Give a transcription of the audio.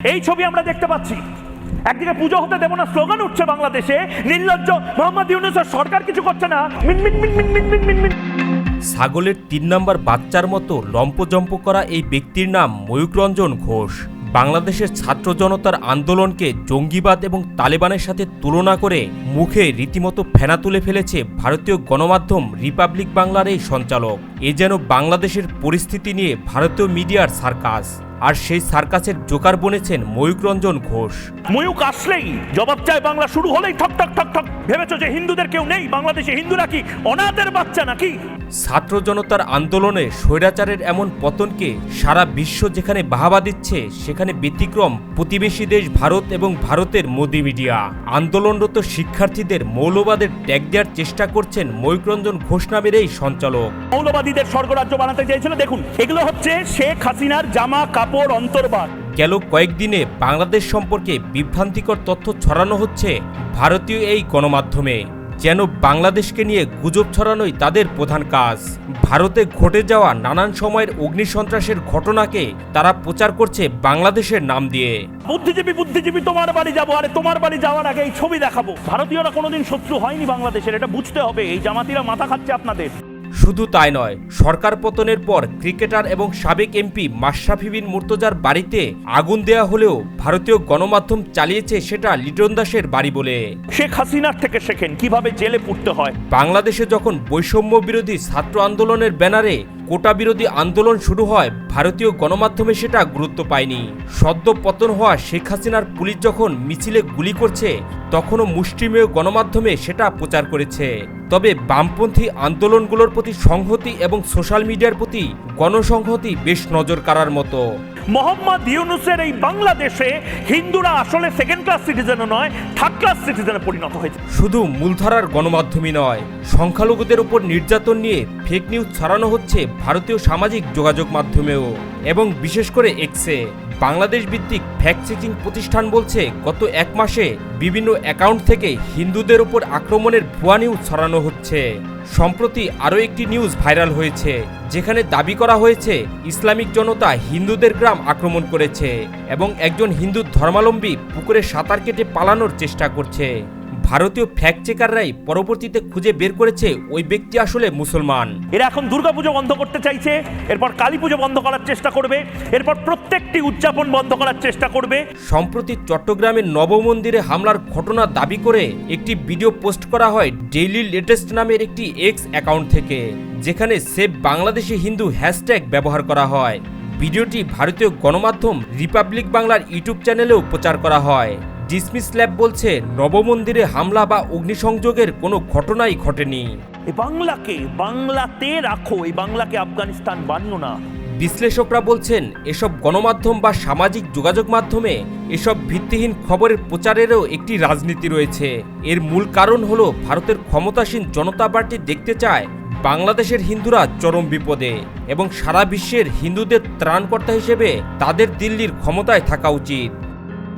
এই ছবি আমরা দেখতে পাচ্ছি। একদিকে পুজো হতে দেব না, স্লোগান উঠছে বাংলাদেশে, নির্লজ্জ মোহাম্মদ ইউনুসের সরকার কিছু করছে না। ছাগলের তিন নম্বর বাচ্চার মতো লম্পজম্প করা এই ব্যক্তির নাম ময়ূক রঞ্জন ঘোষ। বাংলাদেশের ছাত্র জনতার আন্দোলনকে জঙ্গিবাদ এবং তালেবানের সাথে তুলনা করে মুখে রীতিমতো ফেনা তুলে ফেলেছে ভারতীয় গণমাধ্যম রিপাবলিক বাংলার এই সঞ্চালক। এ যেন বাংলাদেশের পরিস্থিতি নিয়ে ভারতীয় মিডিয়ার সার্কাস। আর সেই সার্কাসের জোকার বনেছেন ময়ূক রঞ্জন ঘোষ। ময়ূক আসলেই জবাব চায় বাংলা শুরু হলেই ঠক ঠক ঠক ঠক। ভেবেছো যে হিন্দুদের কেউ নেই? বাংলাদেশে হিন্দুরা কি? অনাথের বাচ্চা নাকি? ছাত্র জনতার আন্দোলনে স্বৈরাচারের এমন পতনকে সারা বিশ্ব যেখানে বাহাবা দিচ্ছে সেখানে ব্যতিক্রম প্রতিবেশী দেশ ভারত এবং ভারতের মোদি মিডিয়া। আন্দোলনরত শিক্ষার্থীদের মৌলবাদের ট্যাগ দেওয়ার চেষ্টা করছেন ময়ূকরঞ্জন ঘোষ নামের এই সঞ্চালক। মৌলবাদীদের স্বর্গরাজ্য বানাতে চেয়েছিল। দেখুন এগুলো হচ্ছে শেখ হাসিনার জামা কাপড় অন্তর্বাদ। গেল কয়েকদিনে বাংলাদেশ সম্পর্কে বিভ্রান্তিকর তথ্য ছড়ানো হচ্ছে ভারতীয় এই গণমাধ্যমে। যেন বাংলাদেশকে নিয়ে গুজব ছড়ানোই তাদের প্রধান কাজ। ভারতে ঘটে যাওয়া নানান সময়ের অগ্নিসন্ত্রাসের ঘটনাকে তারা প্রচার করছে বাংলাদেশের নাম দিয়ে। বুদ্ধিজীবী বুদ্ধিজীবী, তোমার বাড়ি যাব। আরে, তোমার বাড়ি যাওয়ার আগে এই ছবি দেখাবো। ভারতীয়রা কোনোদিন শত্রু হয়নি বাংলাদেশের, এটা বুঝতে হবে। এই জামাতিরা মাথা খাচ্ছে আপনাদের। শুধু তাই নয় সরকার পতনের পর ক্রিকেটার এবং সাবেক এমপি মাশরাফি বিন মুর্তজার বাড়িতে আগুন দেয়া হলেও ভারতীয় গণমাধ্যম চালিয়েছে সেটা লিটন দাসের বাড়ি বলে। শেখ হাসিনার থেকে শেখেন কীভাবে জেলে পুড়তে হয়। বাংলাদেশে যখন বৈষম্য বিরোধী ছাত্র আন্দোলনের ব্যানারে কোটা বিরোধী আন্দোলন শুরু হয় ভারতীয় গণমাধ্যমে সেটা গুরুত্ব পায়নি। সদ্য পতন হওয়া শেখ হাসিনার পুলিশ যখন মিছিলে গুলি করছে তখনও মুষ্টিমেয় গণমাধ্যমে সেটা প্রচার করেছে। তবে বামপন্থী আন্দোলনগুলোর প্রতি সংহতি এবং সোশ্যাল মিডিয়ার প্রতি গণসংহতি বেশ নজর কাড়ার মতো। মোহাম্মদ ইউনুসের এই বাংলাদেশে হিন্দুরা আসলে সেকেন্ড ক্লাস সিটিজেনও নয় থার্ড ক্লাস সিটিজেনে পরিণত হয়েছে। শুধু মূলধারার গণমাধ্যমই নয় সংখ্যালঘুদের উপর নির্যাতন নিয়ে ফেক নিউজ ছড়ানো হচ্ছে ভারতীয় সামাজিক যোগাযোগ মাধ্যমেও এবং বিশেষ করে এক্সে বাংলাদেশ ভিত্তিক ফ্যাক্ট চেকিং প্রতিষ্ঠান বলছে, গত এক মাসে বিভিন্ন অ্যাকাউন্ট থেকে হিন্দুদের উপর আক্রমণের ভুয়া নিউজ ছড়ানো হচ্ছে। সম্প্রতি আরও একটি নিউজ ভাইরাল হয়েছে, যেখানে দাবি করা হয়েছে, ইসলামিক জনতা হিন্দুদের গ্রাম আক্রমণ করেছে এবং একজন হিন্দু ধর্মাবলম্বী পুকুরে সাঁতার কেটে পালানোর চেষ্টা করছে। ভারতীয় ফ্যাক্ট চেকাররাই পরবর্তীতে খুঁজে বের করেছে ওই ব্যক্তি আসলে মুসলমান। এরা এখন দুর্গাপুজো বন্ধ করতে চাইছে এরপর কালী পুজো বন্ধ করার চেষ্টা করবে এরপর প্রত্যেকটি উদযাপন বন্ধ করার চেষ্টা করবে। সম্প্রতি চট্টগ্রামের নবমন্দিরে হামলার ঘটনা দাবি করে একটি ভিডিও পোস্ট করা হয় ডেইলি লেটেস্ট নামের একটি এক্স অ্যাকাউন্ট থেকে যেখানে সেভ বাংলাদেশি হিন্দু হ্যাশট্যাগ ব্যবহার করা হয়। ভিডিওটি ভারতীয় গণমাধ্যম রিপাবলিক বাংলার ইউটিউব চ্যানেলেও প্রচার করা হয়। ডিসমিস ল্যাব বলছে নবমন্দিরে হামলা বা অগ্নিসংযোগের কোনো ঘটনাই ঘটেনি। বাংলাকে বাংলাতে রাখো এই বাংলাকে আফগানিস্তান বানিও না। বিশ্লেষকরা বলছেন এসব গণমাধ্যম বা সামাজিক যোগাযোগ মাধ্যমে এসব ভিত্তিহীন খবরের প্রচারেরও একটি রাজনীতি রয়েছে। এর মূল কারণ হলো ভারতের ক্ষমতাসীন জনতা পার্টি দেখতে চায় বাংলাদেশের হিন্দুরা চরম বিপদে এবং সারা বিশ্বের হিন্দুদের ত্রাণকর্তা হিসেবে তাদের দিল্লির ক্ষমতায় থাকা উচিত।